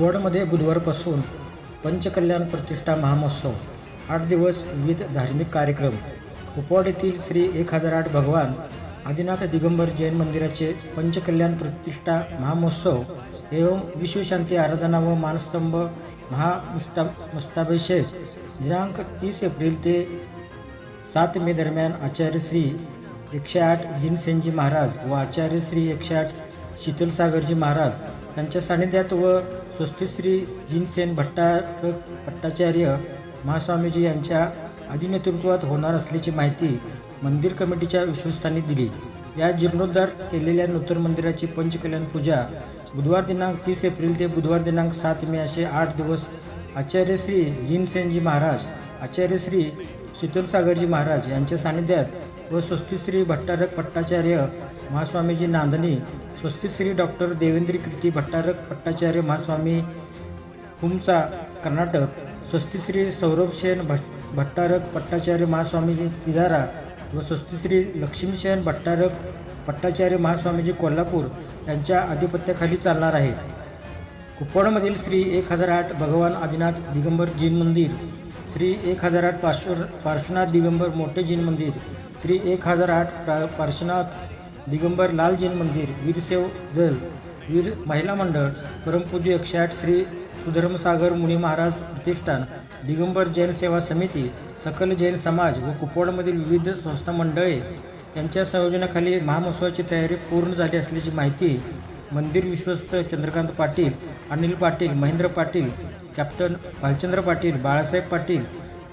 बुधवारपासून पंचकल्याण प्रतिष्ठा महामहोत्सव आठ दिवस विविध धार्मिक कार्यक्रम. कुपवाड येथील श्री एक हजार आठ भगवान आदिनाथ दिगंबर जैन मंदिराचे पंचकल्याण प्रतिष्ठा महामहोत्सव एवं विश्वशांती आराधना व मानस्तंभ महामुस्ता मस्ताभिषेक दिनांक तीस एप्रिल ते सात मे दरम्यान आचार्य श्री एकशे आठ जिनसेनजी महाराज व आचार्य श्री एकशे आठ शीतलसागरजी महाराज त्यांच्या सानिध्यात व स्वस्तिश्री जिनसेन भट्टार भट्टाचार्य महास्वामीजी यांच्या अधिनेतृत्वात होणार असल्याची माहिती मंदिर कमिटीच्या विश्वस्तांनी दिली. या जीर्णोद्धार केलेल्या नूतन मंदिराची पंचकल्याण पूजा बुधवार दिनांक तीस एप्रिल ते बुधवार दिनांक सात मे असे आठ दिवस आचार्य श्री जिनसेनजी महाराज आचार्य श्री शीतलसागरजी महाराज यांच्या सानिध्यात व स्वस्तिश्री भट्टारक भट्टाचार्य महास्वामीजी नांदणी स्वस्तिश्री डॉक्टर देवेंद्री कीर्ती भट्टारक भट्टाचार्य महास्वामी हुमचा कर्नाटक स्वस्तिश्री सौरभसेन भट भट्टारक भट्टाचार्य महास्वामीजी तिजारा व स्वस्तिश्री लक्ष्मीसेन भट्टारक भट्टाचार्य महास्वामीजी कोल्हापूर यांच्या आधिपत्याखाली चालणार आहे. कुपवाडमधील श्री एक हजार आठ भगवान आदिनाथ दिगंबर जैन मंदिर श्री एक हजार आठ पार्श्व पार्श्वनाथ दिगंबर मोठे जैन मंदिर श्री एक हजार आठ प्रा पार्श्वनाथ दिगंबर लाल जैन मंदिर वीरसेव दल वीर महिला मंडळ परमपूज्य एकशे आठ श्री सुधर्मसागर मुनी महाराज प्रतिष्ठान दिगंबर जैन सेवा समिती सकल जैन समाज व कुपवाडमधील विविध संस्था मंडळे यांच्या संयोजनाखाली महामहोत्सवाची तयारी पूर्ण झाली असल्याची माहिती मंदिर विश्वस्त चंद्रकांत पाटील अनिल पाटील महेंद्र पाटील कॅप्टन भालचंद्र पाटील बाळासाहेब पाटील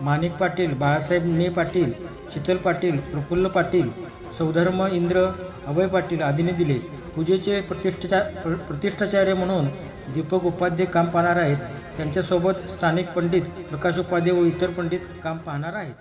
माणिक पाटील बाळासाहेब ने पाटील शीतल पाटील प्रफुल्ल पाटील सौधर्म इंद्र अभय पाटील आदींनी दिले. पूजेचे प्रतिष्ठा प्रतिष्ठाचार्य म्हणून दीपक उपाध्ये काम पाहणार आहेत. त्यांच्यासोबत स्थानिक पंडित प्रकाश उपाध्ये व इतर पंडित काम पाहणार आहेत.